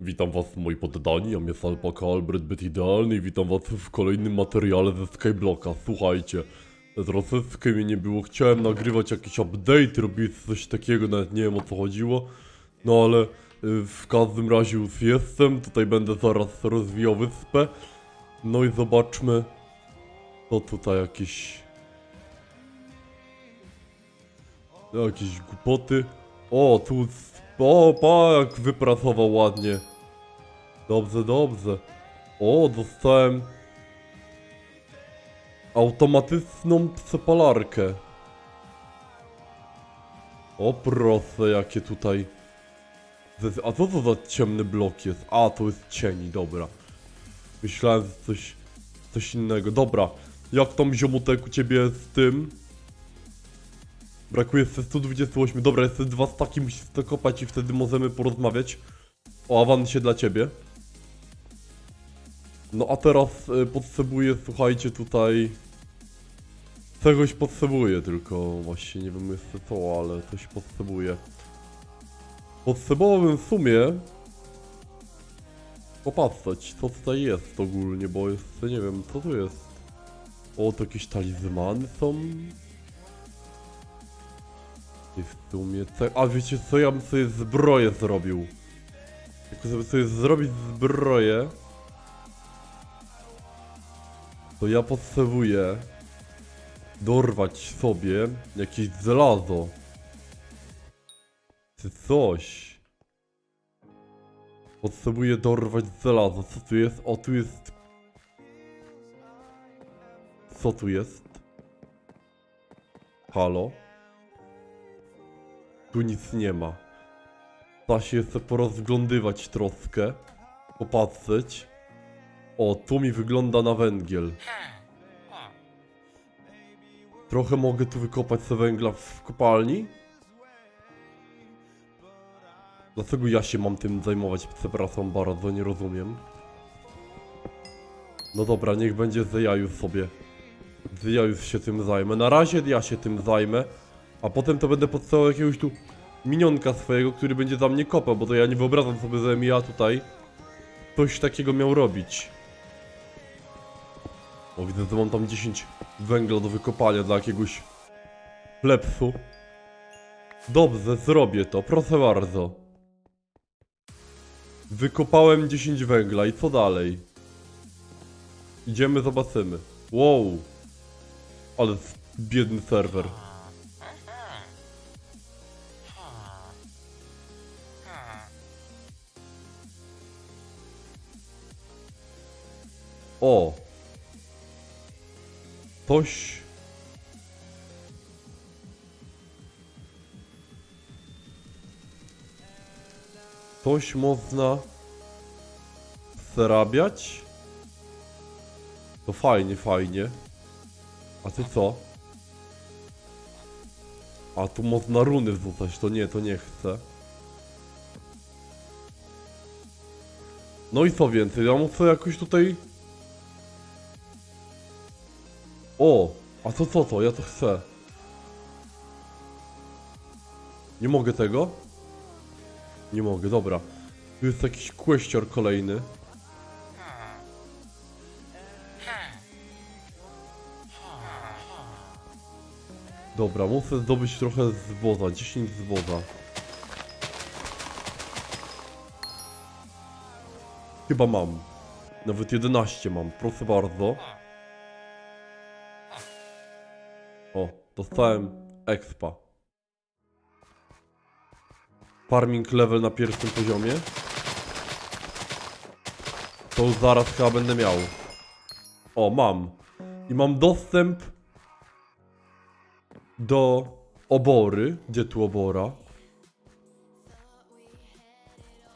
Witam was moi poddani, ja jest Alpaka Albert Byt Idealny i witam was w kolejnym materiale ze Skyblocka. Słuchajcie, troszeczkę mnie nie było, chciałem nagrywać jakiś update, robić coś takiego, nawet nie wiem o co chodziło. No ale y, w każdym razie już jestem, tutaj będę zaraz rozwijał wyspę. No i zobaczmy, co tutaj jakieś... Jakieś głupoty. O, tu... O, pa, jak wypracował ładnie. Dobrze, dobrze. O, dostałem... Automatyczną przepalarkę. O, proszę, jakie tutaj... A co to za ciemny blok jest? A, to jest cieni, dobra. Myślałem, że coś... Coś innego. Dobra, jak tam ziomutek u ciebie z tym? Brakuje jeszcze 128. Dobra, jeszcze dwa staki musisz zakopać i wtedy możemy porozmawiać o awansie dla ciebie. No a teraz y, potrzebuję, słuchajcie, tutaj... Czegoś potrzebuję, tylko właśnie nie wiem jeszcze co, ale coś potrzebuję. Potrzebowałbym w sumie... Popatrzeć, co tutaj jest ogólnie, bo jeszcze nie wiem, co tu jest. O, to jakieś talizmany są. I w sumie tak. A wiecie co, ja bym sobie zbroję zrobił. Tylko żeby sobie zrobić zbroję. To ja potrzebuję dorwać sobie jakieś żelazo. Czy coś. Potrzebuję dorwać żelazo. Co tu jest? O, tu jest... Co tu jest? Halo? Tu nic nie ma. Da się jeszcze porozglądywać troszkę. Popatrzeć. O, tu mi wygląda na węgiel. Trochę mogę tu wykopać sobie węgla w kopalni. Dlaczego ja się mam tym zajmować? Przepraszam bardzo, nie rozumiem. No dobra, niech będzie, że ja już sobie... Że ja już się tym zajmę. Na razie ja się tym zajmę. A potem to będę podstawał jakiegoś tu minionka swojego, który będzie za mnie kopał, bo to ja nie wyobrażam sobie, że ja tutaj coś takiego miał robić. O, widzę, że mam tam 10 węgla do wykopania dla jakiegoś plepsu. Dobrze, zrobię to, proszę bardzo. Wykopałem 10 węgla i co dalej? Idziemy, zobaczymy. Wow. Ale biedny serwer. O! Coś... Coś można... zarabiać? To fajnie, fajnie. A ty co? A tu można runy wrzucać, to nie, to nie chcę. No i co więcej, ja muszę jakoś tutaj... O! A to co to? Ja to chcę. Nie mogę tego? Nie mogę, dobra. Tu jest jakiś kwestior kolejny. Dobra, muszę zdobyć trochę zboza, 10 zboza. Chyba mam. Nawet 11 mam, proszę bardzo. O, dostałem expa. Farming level na pierwszym poziomie. To już zaraz chyba będę miał. O, mam. I mam dostęp do obory. Gdzie tu obora?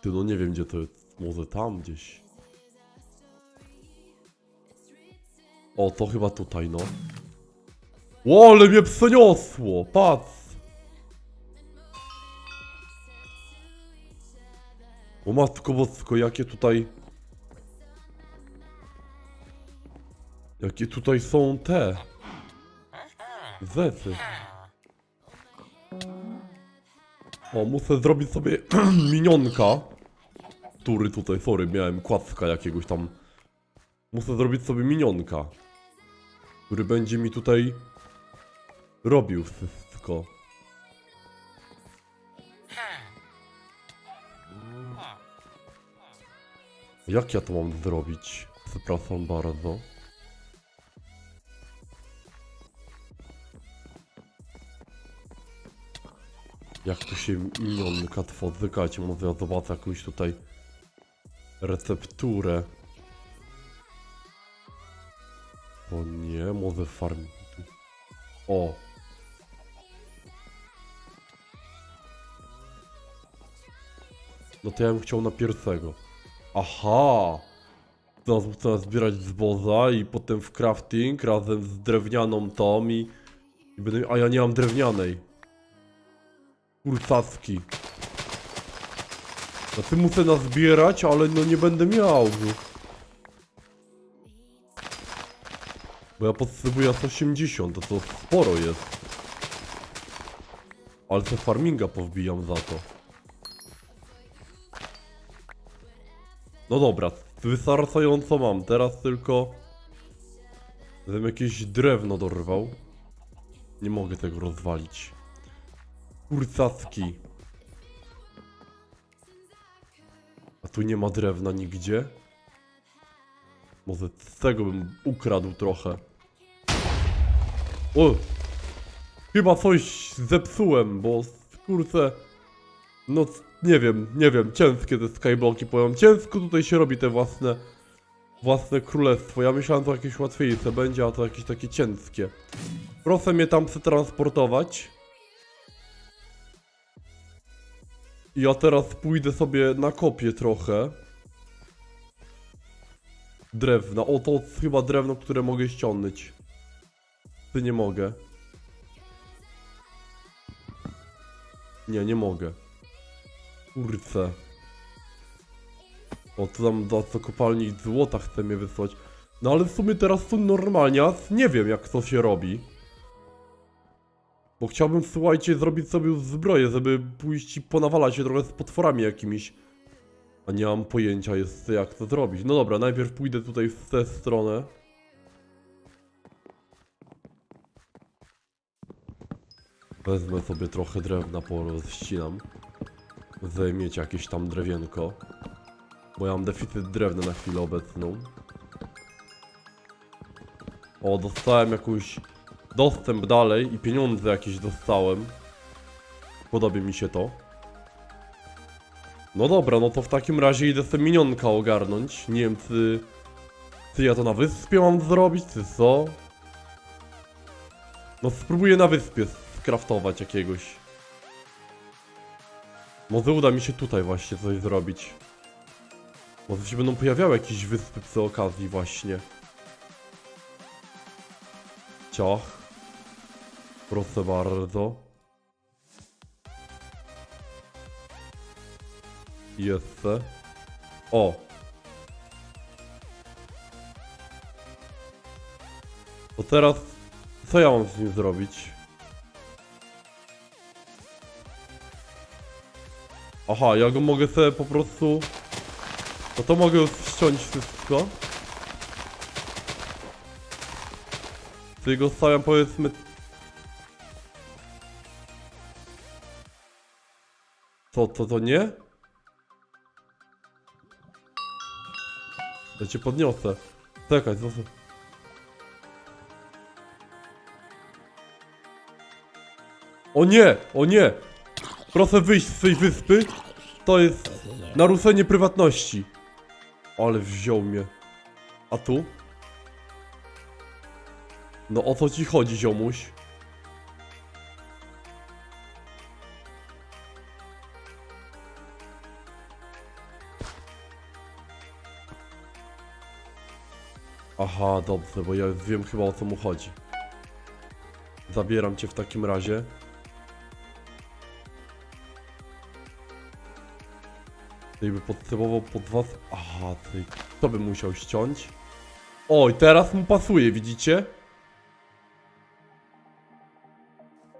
Ty no nie wiem gdzie to jest. Może tam gdzieś. O, to chyba tutaj, no. O, ale mnie przeniosło! Patrz! O matko bosko, jakie tutaj... Jakie tutaj są te... Zety. O, muszę zrobić sobie minionka. Receptury tutaj, sorry, miałem kładzka jakiegoś tam. Muszę zrobić sobie minionka, który będzie mi tutaj robił wszystko. Jak ja to mam zrobić? Przepraszam bardzo. Jak tu się minionka tworzy? Czekajcie, może ja zobaczę jakąś tutaj recepturę. O nie, może farm... O! No to ja bym chciał na pierwszego. Aha! Teraz muszę zbierać zboza i potem w crafting razem z drewnianą tą i... i będę... A ja nie mam drewnianej. Kurcacki. Znaczy muszę nazbierać, ale no nie będę miał. Bo ja potrzebuję aż 80, to, to sporo jest. Ale te farminga powbijam za to. No dobra, wystarczająco mam. Teraz tylko... Żebym jakieś drewno dorwał. Nie mogę tego rozwalić. Kurcacki. A tu nie ma drewna nigdzie. Może z tego bym ukradł trochę. O! Chyba coś zepsułem, bo kurczę... No nie wiem, nie wiem, ciężkie te skyblocki powiem. Ciężko tutaj się robi te własne... Własne królestwo. Ja myślałem, że jakieś łatwiejsze będzie, a to jakieś takie ciężkie. Proszę mnie tam przetransportować. Ja teraz pójdę sobie na kopię trochę. Drewna. O, to chyba drewno, które mogę ściągnąć. Ty nie mogę. Nie, nie mogę. Kurczę. O, to tam do co kopalni złota chce mnie wysłać. No ale w sumie teraz to normalnie, nie wiem jak to się robi. Bo chciałbym, słuchajcie, zrobić sobie zbroję, żeby pójść i ponawalać się trochę z potworami jakimiś. A nie mam pojęcia jest jak to zrobić. No dobra, najpierw pójdę tutaj w tę stronę. Wezmę sobie trochę drewna, porozścinam. Zajmieć jakieś tam drewienko. Bo ja mam deficyt drewna na chwilę obecną. O, dostałem jakąś dostęp dalej i pieniądze jakieś dostałem. Podoba mi się to. No dobra, no to w takim razie idę sobie minionka ogarnąć. Nie wiem, czy... Czy ja to na wyspie mam zrobić, czy co? No spróbuję na wyspie skraftować jakiegoś. Może uda mi się tutaj właśnie coś zrobić. Może się będą pojawiały jakieś wyspy przy okazji właśnie. Ciach. Proszę bardzo. Jeszcze. O! To teraz... Co ja mam z nim zrobić? Aha, ja go mogę sobie po prostu... No to mogę ściąć wszystko. Czyli go stawiam powiedzmy... Co, to, to nie? Ja cię podniosę. Czekaj, to? O nie! O nie! Proszę wyjść z tej wyspy. To jest naruszenie prywatności. Ale wziął mnie. A tu? No o co ci chodzi, ziomuś? Aha, dobrze, bo ja wiem chyba o co mu chodzi. Zabieram cię w takim razie. Tutaj by potrzebował pod was... Aha, tutaj... To bym musiał ściąć. Oj, teraz mu pasuje, widzicie?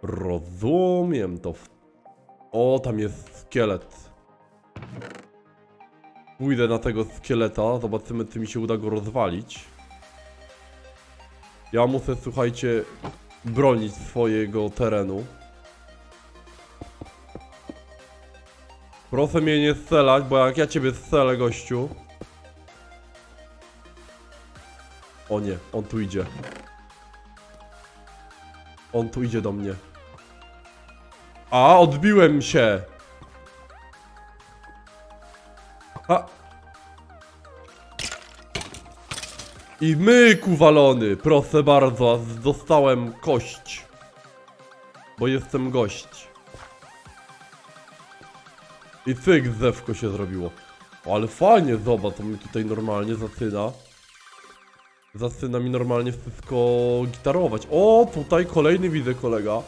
Rozumiem to. O, tam jest szkielet. Pójdę na tego szkieleta, zobaczymy czy mi się uda go rozwalić. Ja muszę, słuchajcie, bronić swojego terenu. Proszę mnie nie strzelać, bo jak ja ciebie strzelę, gościu... O nie, on tu idzie. On tu idzie do mnie. A, odbiłem się! A! I myk uwalony, proszę bardzo, dostałem kość. Bo jestem gość. I cyk, zewko się zrobiło. Ale fajnie, zobacz, to mi tutaj normalnie zaczyna. Zaczyna mi normalnie wszystko gitarować. O, tutaj kolejny widzę kolega.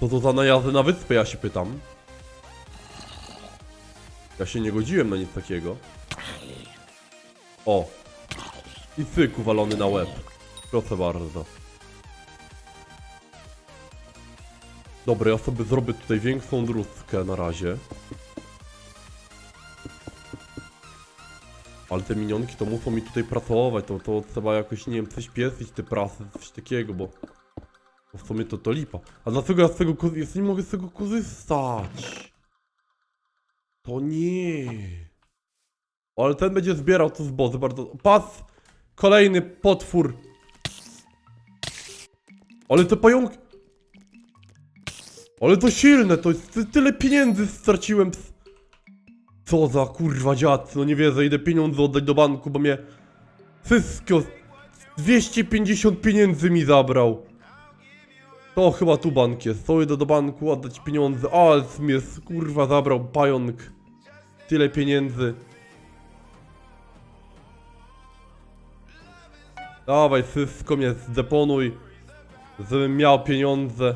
Co to za najazdy na wyspę, ja się pytam. Ja się nie godziłem na nic takiego. O. I cyk uwalony na łeb. Proszę bardzo. Dobra, ja sobie zrobię tutaj większą drutkę na razie. Ale te minionki to muszą mi tutaj pracować, to, to trzeba jakoś, nie wiem, coś pieszyć te prasy, coś takiego, bo... Bo w sumie to to lipa. A dlaczego ja z tego, ja nie mogę z tego korzystać? To nie. Ale ten będzie zbierał to zboże bardzo... Pas! Kolejny potwór! Ale te pająki... Ale to silne, to jest ty- tyle pieniędzy straciłem. Co za kurwa dziad, no nie wierzę, idę pieniądze oddać do banku, bo mnie wszystko 250 pieniędzy mi zabrał. To chyba tu bank jest, to idę do banku oddać pieniądze, ale mnie kurwa zabrał pająk. Tyle pieniędzy. Dawaj, wszystko mnie zdeponuj, żebym miał pieniądze.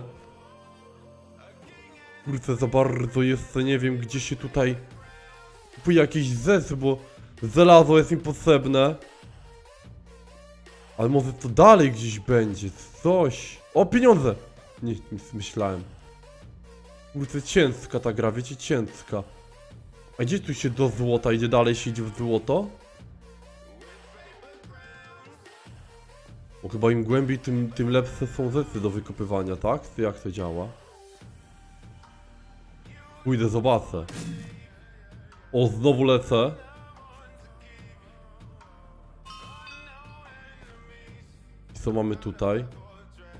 Kurczę, za bardzo jeszcze nie wiem, gdzie się tutaj kupuje jakiś zes, bo żelazo jest mi potrzebne. Ale może to dalej gdzieś będzie, coś. O, pieniądze! Nie, nic myślałem. Kurczę, ciężka ta gra, wiecie, ciężka. A gdzie tu się do złota idzie dalej się idzie w złoto? Bo chyba im głębiej, tym, tym lepsze są zesy do wykopywania, tak? Ty jak to działa? Pójdę, zobaczę. O, znowu lecę. I co mamy tutaj?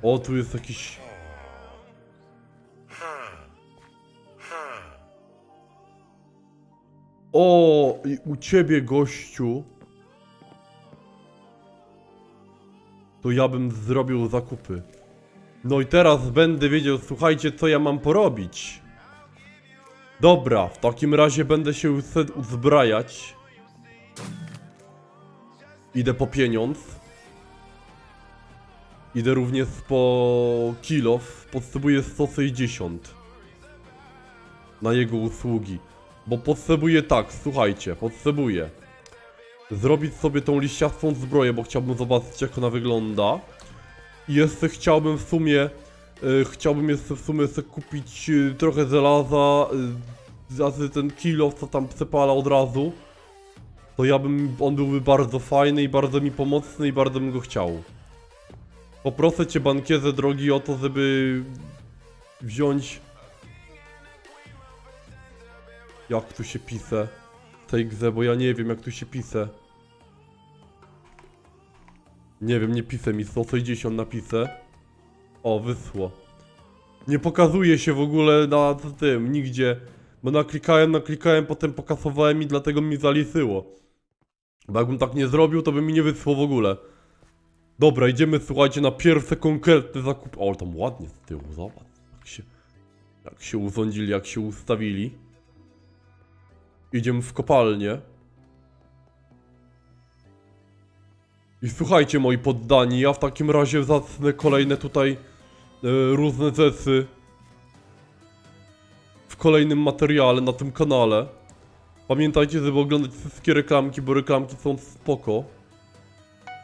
O, tu jest jakiś... O, i u ciebie, gościu. To ja bym zrobił zakupy. No i teraz będę wiedział, słuchajcie, co ja mam porobić. Dobra, w takim razie będę się uzbrajać. Idę po pieniądz. Idę również po kilof. Potrzebuję 160. Na jego usługi. Bo potrzebuję tak, słuchajcie, potrzebuję zrobić sobie tą liściastą zbroję, bo chciałbym zobaczyć jak ona wygląda. I jeszcze chciałbym w sumie, e, chciałbym jeszcze w sumie sobie kupić e, trochę żelaza, e, za ten kilo, co tam przepala od razu. To ja bym, on byłby bardzo fajny i bardzo mi pomocny i bardzo bym go chciał. Poproszę cię bankierze drogi o to, żeby wziąć... Jak tu się pisę w tej bo ja nie wiem jak tu się pisę. Nie wiem, nie pisę mi 160 napisę. O, wysło. Nie pokazuje się w ogóle na tym, nigdzie. Bo naklikałem, naklikałem, potem pokasowałem i dlatego mi zalisyło. Bo jakbym tak nie zrobił, to by mi nie wysło w ogóle. Dobra, idziemy, słuchajcie, na pierwsze konkretne zakupy. O, tam ładnie z tyłu, zobacz. Jak się, jak się urządzili, jak się ustawili. Idziemy w kopalnię. I słuchajcie, moi poddani, ja w takim razie zacznę kolejne tutaj e, różne zesy w kolejnym materiale na tym kanale. Pamiętajcie, żeby oglądać wszystkie reklamki, bo reklamki są spoko.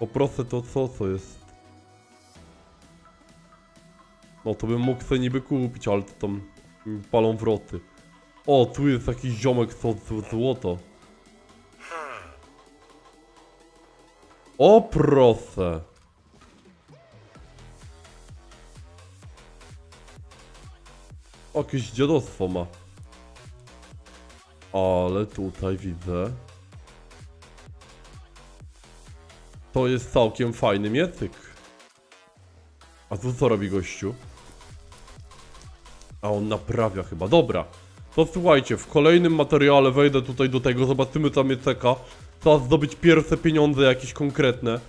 Poproszę to co, co jest. No to bym mógł sobie niby kupić, ale to tam palą wroty. O, tu jest jakiś ziomek co złoto. O, proszę. Jakieś dziadostwo ma. Ale tutaj widzę. To jest całkiem fajny mietyk. A tu co robi gościu? A on naprawia chyba. Dobra. To słuchajcie, w kolejnym materiale wejdę tutaj do tego, zobaczymy tam mietyka. Trzeba zdobyć pierwsze pieniądze jakieś konkretne.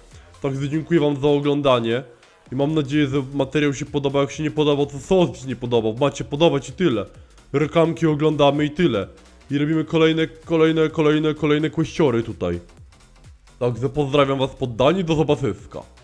Także dziękuję wam za oglądanie. I mam nadzieję, że materiał się podobał. Jak się nie podobał, to co się nie podobał. Macie podobać i tyle. Reklamki oglądamy i tyle. I robimy kolejne, kolejne, kolejne, kolejne kwestiory tutaj. Także pozdrawiam was poddani, do zobaczyska.